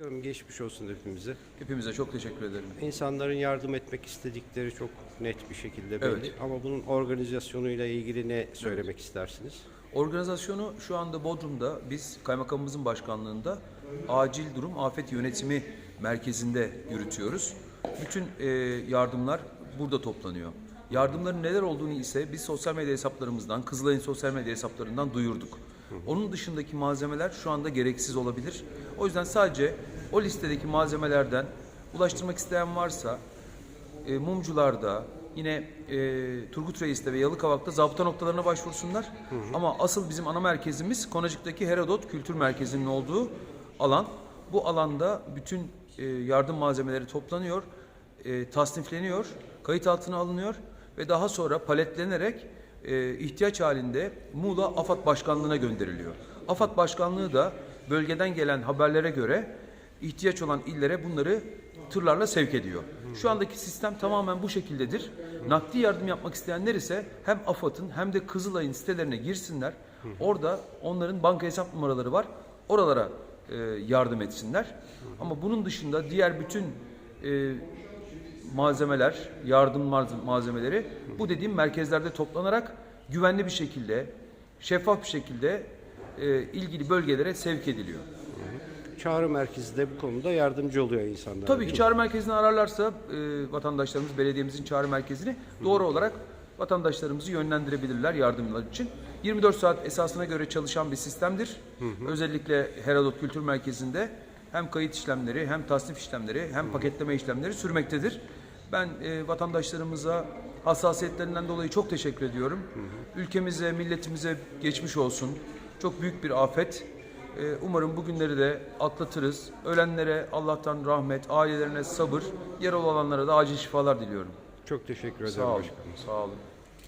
Başkanım geçmiş olsun hepimize. Hepimize çok teşekkür ederim. İnsanların yardım etmek istedikleri çok net bir şekilde belli. Evet. Ama bunun organizasyonuyla ilgili ne söylemek istersiniz? Organizasyonu şu anda Bodrum'da biz kaymakamımızın başkanlığında acil durum afet yönetimi merkezinde yürütüyoruz. Bütün e, yardımlar burada toplanıyor. Yardımların neler olduğunu ise biz sosyal medya hesaplarımızdan, Kızılay'ın sosyal medya hesaplarından duyurduk. Onun dışındaki malzemeler şu anda gereksiz olabilir. O yüzden sadece o listedeki malzemelerden ulaştırmak isteyen varsa e, mumcularda, yine e, Turgut Reis'te ve Yalıkavak'ta zabıta noktalarına başvursunlar. Ama asıl bizim ana merkezimiz Konacık'taki Herodot Kültür Merkezi'nin olduğu alan. Bu alanda bütün e, yardım malzemeleri toplanıyor, e, tasnifleniyor, kayıt altına alınıyor ve daha sonra paletlenerek e, ihtiyaç halinde Muğla AFAD Başkanlığı'na gönderiliyor. AFAD Başkanlığı da bölgeden gelen haberlere göre ihtiyaç olan illere bunları tırlarla sevk ediyor. Şu andaki sistem tamamen bu şekildedir. Nakdi yardım yapmak isteyenler ise hem AFAD'ın hem de Kızılay'ın sitelerine girsinler. Orada onların banka hesap numaraları var. Oralara e, yardım etsinler. Ama bunun dışında diğer bütün e, malzemeler, yardım malze- malzemeleri bu dediğim merkezlerde toplanarak güvenli bir şekilde, şeffaf bir şekilde e, ilgili bölgelere sevk ediliyor. Çağrı merkezi de bu konuda yardımcı oluyor insanlara. Tabii ki çağrı merkezini ararlarsa e, vatandaşlarımız belediyemizin çağrı merkezini doğru olarak vatandaşlarımızı yönlendirebilirler yardımlar için. 24 saat esasına göre çalışan bir sistemdir. Özellikle Herodot Kültür Merkezi'nde hem kayıt işlemleri hem tasnif işlemleri hem paketleme işlemleri sürmektedir. Ben e, vatandaşlarımıza hassasiyetlerinden dolayı çok teşekkür ediyorum. Ülkemize, milletimize geçmiş olsun. Çok büyük bir afet. Ee, Umarım bugünleri de atlatırız. Ölenlere Allah'tan rahmet, ailelerine sabır, yaralı olanlara da acil şifalar diliyorum. Çok teşekkür ederim Sağ olun. başkanım. Sağ olun.